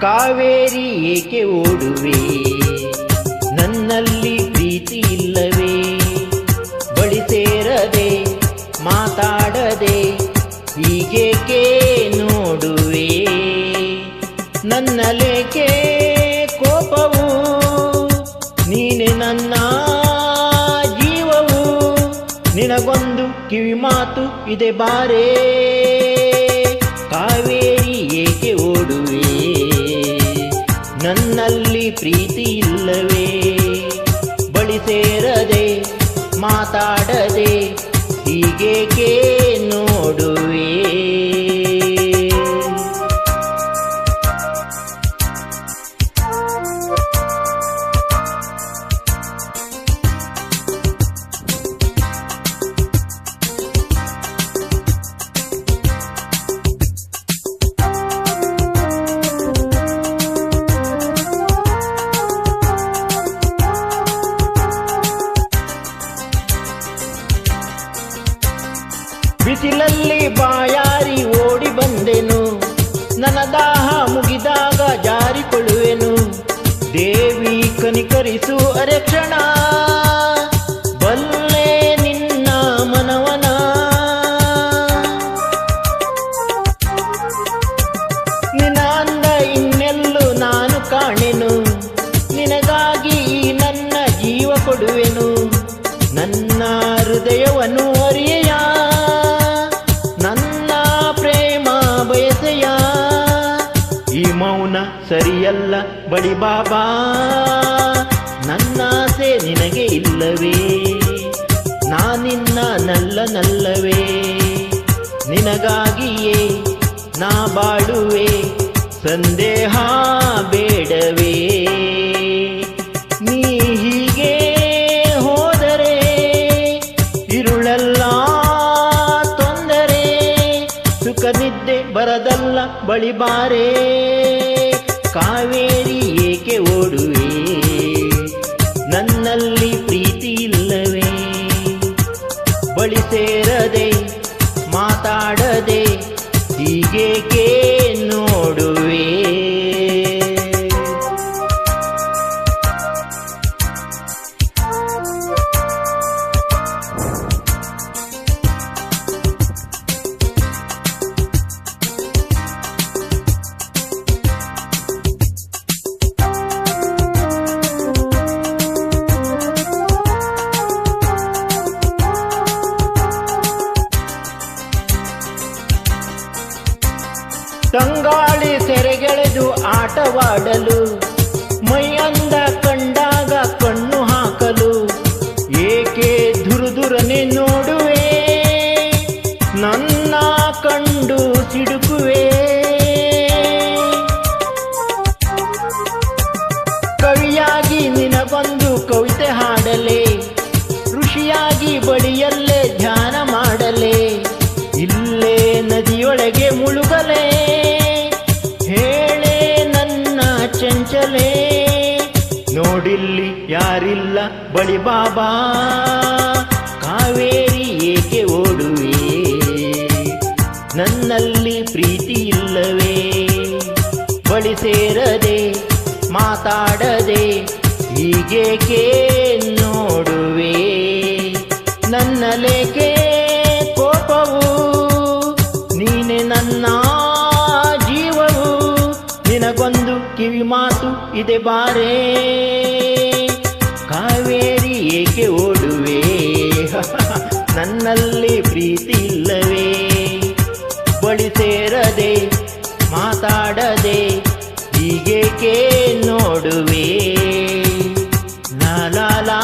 ಕಾವೇರಿ ಏಕೆ ಓಡುವೆ? ನನ್ನಲ್ಲಿ ಪ್ರೀತಿ ಇಲ್ಲವೇ? ಬಳಿ ಸೇರದೆ, ಮಾತಾಡದೆ, ಹೀಗೇಕೆ ನೋಡುವೆ? ನನ್ನಲೇಕೆ ಕೋಪವು? ನೀನೆ ನನ್ನ ಜೀವವು? ನಿನಗೊಂದು ಕಿವಿ ಮಾತು ಇದೆ ಬಾರೇ? ಕಾವೇರಿ ನನ್ನಲ್ಲಿ ಪ್ರೀತಿ ಇಲ್ಲವೇ? ಬಳಿ ಸೇರದೆ ಮಾತಾಡದೆ ಹೀಗೇಕೆ? ಬಿಸಿಲಲ್ಲಿ ಬಾಯಾರಿ ಓಡಿ ಬಂದೆನು. ನನ್ನ ದಾಹ ಮುಗಿದಾಗ ಜಾರಿಕೊಳ್ಳುವೆನು. ದೇವಿ ಕನಿಕರಿಸು ಅರೆಕ್ಷಣ ಬಲ್ಲೆ ಸರಿಯಲ್ಲ ಬಡಿ ಬಾಬಾ. ನನ್ನಾಸೆ ನಿನಗೆ ಇಲ್ಲವೇ? ನಾನಿನ್ನ ನಲ್ಲ ನಲ್ಲವೇ? ನಿನಗಾಗಿಯೇ ನಾ ಬಾಳುವೆ? ಸಂದೇಹ ಬೇಡವೇ? ನೀ ಹೀಗೆ ಹೋದರೆ ತೊಂದರೆ. ಸುಖ ನಿದ್ದೆ ಬರದಲ್ಲ ಬಳಿ ಬಾರೇ? ಕಾವೇರಿ ಏಕೆ ఆటవాడలు ಬಳಿ ಬಾಬಾ, ಕಾವೇರಿ ಏಕೆ ಓಡುವೆ? ನನ್ನಲ್ಲಿ ಪ್ರೀತಿ ಇಲ್ಲವೇ? ಬಳಿ ಸೇರದೆ, ಮಾತಾಡದೆ, ಹೀಗೇಕೆ ನೋಡುವೆ? ನನ್ನಲೇಕೆ ಕೋಪವು, ನೀನೆ ನನ್ನ ಜೀವವು. ನಿನಗೊಂದು ಕಿವಿ ಮಾತು ಇದೆ ಬಾರೇ. ಕೇ ನೋಡುವೆ ನಾಲಾಲಾ